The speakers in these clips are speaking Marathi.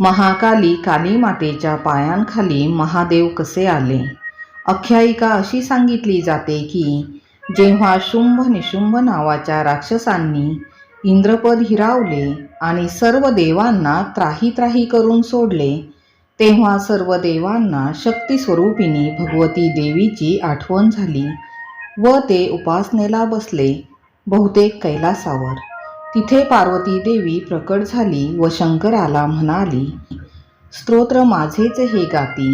महाकाली काली मातेच्या पायांखाली महादेव कसे आले? आख्यायिका अशी सांगितली जाते की जेव्हा शुंभ निशुंभ नावाच्या राक्षसांनी इंद्रपद हिरावले आणि सर्व देवांना त्राही त्राही करून सोडले तेव्हा सर्व देवांना शक्तिस्वरूपिणी भगवती देवीची आठवण झाली व ते उपासनेला बसले बहुतेक कैलासावर. तिथे पार्वती देवी प्रकट झाली व शंकराला म्हणाली स्तोत्र माझेच हे गाती.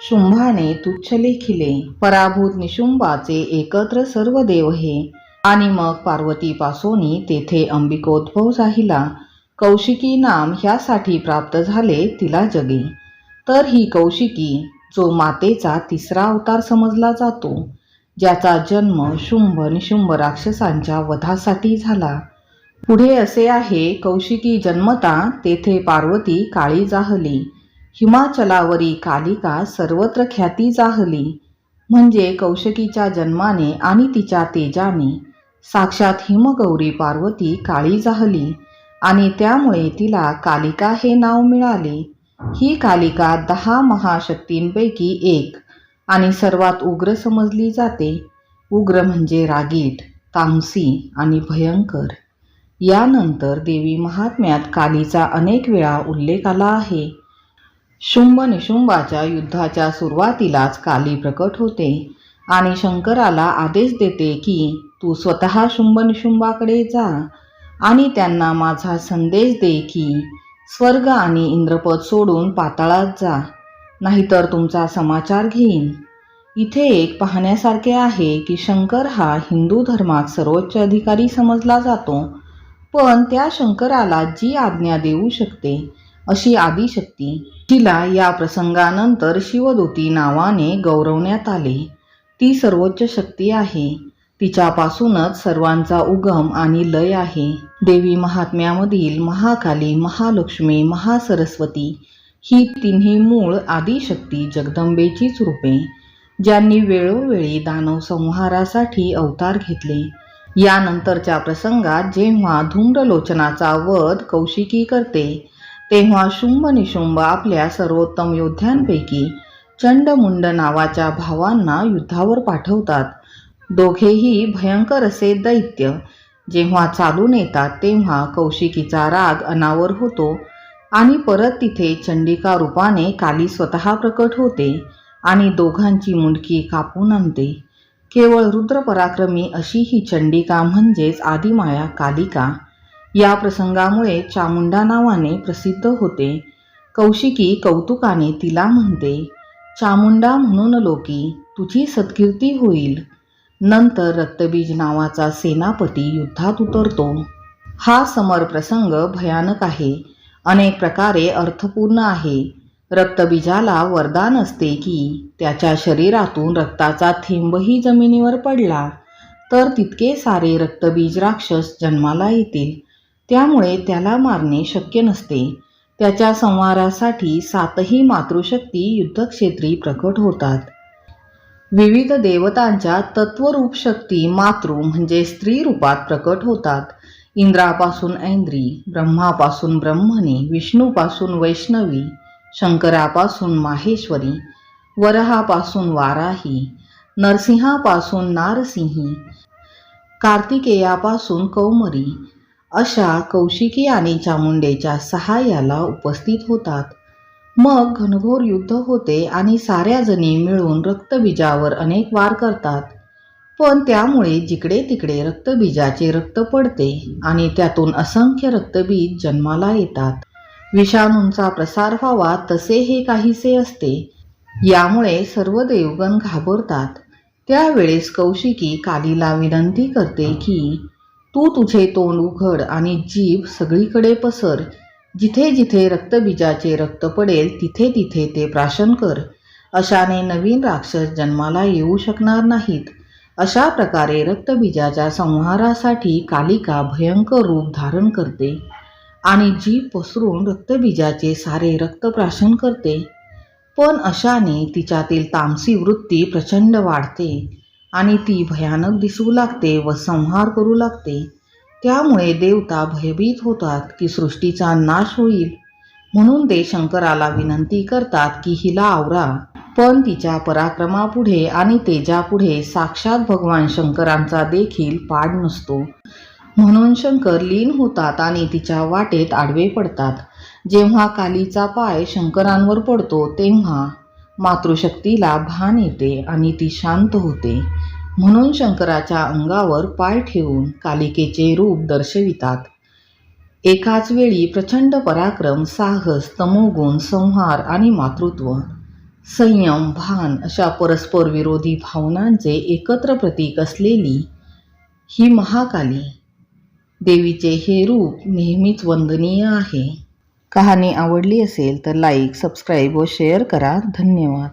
शुंभाने तुच्छ लेखिले. पराभूत निशुंभाचे एकत्र सर्व देव हे. आणि मग पार्वतीपासोनी तेथे अंबिकोद्भव राहिला कौशिकी नाम ह्यासाठी प्राप्त झाले तिला जगे. तर ही कौशिकी जो मातेचा तिसरा अवतार समजला जातो ज्याचा जन्म शुंभ निशुंभ राक्षसांच्या वधासाठी झाला. पुढे असे आहे कौशिकी जन्मता तेथे पार्वती काळी जाहली. हिमाचलावरी कालिका सर्वत्र ख्याती जाहली. म्हणजे कौशिकीच्या जन्माने आणि तिच्या तेजाने साक्षात हिमगौरी पार्वती काळी जाहली आणि त्यामुळे तिला कालिका हे नाव मिळाले. ही कालिका दहा महाशक्तींपैकी एक आणि सर्वात उग्र समजली जाते. उग्र म्हणजे रागीट तामसी आणि भयंकर. यानंतर देवी महात्म्यात कालीचा अनेक वेळा उल्लेख आला आहे. शुंभ निशुंभाच्या युद्धाच्या सुरुवातीलाच काली प्रकट होते आणि शंकराला आदेश देते की तू स्वतः शुंभ निशुंभाकडे जा आणि त्यांना माझा संदेश दे की स्वर्ग आणि इंद्रपद सोडून पाताळात जा नाहीतर तुमचा समाचार घेईन इथे एक पाहण्यासारखे आहे की शंकर हा हिंदू धर्मात सर्वोच्च अधिकारी समजला जातो पण त्या शंकराला जी आज्ञा देऊ शकते अशी आदिशक्ती तिला या प्रसंगानंतर शिवदूती नावाने गौरवण्यात आले. ती सर्वोच्च शक्ती आहे. तिच्यापासूनच सर्वांचा उगम आणि लय आहे. देवी महात्म्यामधील महाकाली महालक्ष्मी महासरस्वती ही तिन्ही मूळ आदिशक्ती जगदंबेचीच रूपे ज्यांनी वेळोवेळी दानव संहारासाठी अवतार घेतले. यानंतरच्या प्रसंगात जेव्हा धूम्रलोचनाचा वध कौशिकी करते तेव्हा शुंभ निशुंभ आपल्या सर्वोत्तम योद्ध्यांपैकी चंडमुंड नावाच्या भावांना युद्धावर पाठवतात. दोघेही भयंकर असे दैत्य जेव्हा चालून येतात तेव्हा कौशिकीचा राग अनावर होतो आणि परत तिथे चंडिका रूपाने काली स्वतः प्रकट होते आणि दोघांची मुंडकी कापून आणते. केवळ रुद्रपराक्रमी अशी ही चंडिका म्हणजेच आदिमाया कालिका. या प्रसंगामुळे चामुंडा नावाने प्रसिद्ध होते. कौशिकी कौतुकाने तिला म्हणते चामुंडा म्हणून लोकी तुझी सत्कीर्ती होईल. नंतर रक्तबीज नावाचा सेनापती युद्धात उतरतो. हा समर प्रसंग भयानक आहे. अनेक प्रकारे अर्थपूर्ण आहे. रक्तबीजाला वरदान असते की त्याच्या शरीरातून रक्ताचा थेंबही जमिनीवर पडला तर तितके सारे रक्तबीज राक्षस जन्माला येतील. त्यामुळे त्याला मारणे शक्य नसते. त्याच्या संहारासाठी सातही मातृशक्ती युद्धक्षेत्री प्रकट होतात. विविध देवतांच्या तत्वरूप शक्ती मातृ म्हणजे स्त्री रूपात प्रकट होतात. इंद्रापासून ऐंद्री ब्रह्मापासून ब्रह्मणी विष्णूपासून वैष्णवी शंकरापासून माहेश्वरी वरहापासून वाराही नरसिंहापासून नारसिंही कार्तिकेयापासून कौमरी अशा कौशिकी आणि चामुंडेच्या सहाय्याला उपस्थित होतात. मग घनघोर युद्ध होते आणि साऱ्या जणी मिळून रक्तबीजावर अनेक वार करतात. पण त्यामुळे जिकडे तिकडे रक्तबीजाचे रक्त पडते आणि त्यातून असंख्य रक्तबीज जन्माला येतात. विषाणूंचा प्रसार व्हावा तसे हे काहीसे असते. यामुळे सर्व देवगण घाबरतात. त्यावेळेस कौशिकी कालीला विनंती करते की तू तुझे तोंड उघड आणि जीभ सगळीकडे पसर. जिथे जिथे रक्तबीजाचे रक्त पडेल तिथे तिथे ते प्राशन कर. अशाने नवीन राक्षस जन्माला येऊ शकणार नाहीत. अशा प्रकारे रक्तबीजाच्या संहारासाठी कालिका भयंकर रूप धारण करते. आणि जीभ पसरून रक्तबीजाचे सारे रक्तप्राशन करते. पण अशाने तिच्यातील तामसी वृत्ती प्रचंड वाढते आणि ती भयानक दिसू लागते व संहार करू लागते. त्यामुळे देवता भयभीत होतात की सृष्टीचा नाश होईल. म्हणून ते शंकराला विनंती करतात की हिला आवरा. पण तिच्या पराक्रमापुढे आणि तेजापुढे साक्षात भगवान शंकरांचा देखील पाड नसतो. म्हणून शंकर लीन होतात आणि तिच्या वाटेत आडवे पडतात. जेव्हा कालीचा पाय शंकरांवर पडतो तेव्हा मातृशक्तीला भान येते आणि ती शांत होते. म्हणून शंकराच्या अंगावर पाय ठेवून कालिकेचे रूप दर्शवितात. एकाच वेळी प्रचंड पराक्रम साहस तमोगुण संहार आणि मातृत्व संयम भान अशा परस्पर विरोधी भावनांचे एकत्र प्रतीक असलेली ही महाकाली. देवीचे हे रूप नेहमीच वंदनीय आहे. कहाणी आवडली असेल तर लाईक सबस्क्राईब व शेअर करा. धन्यवाद.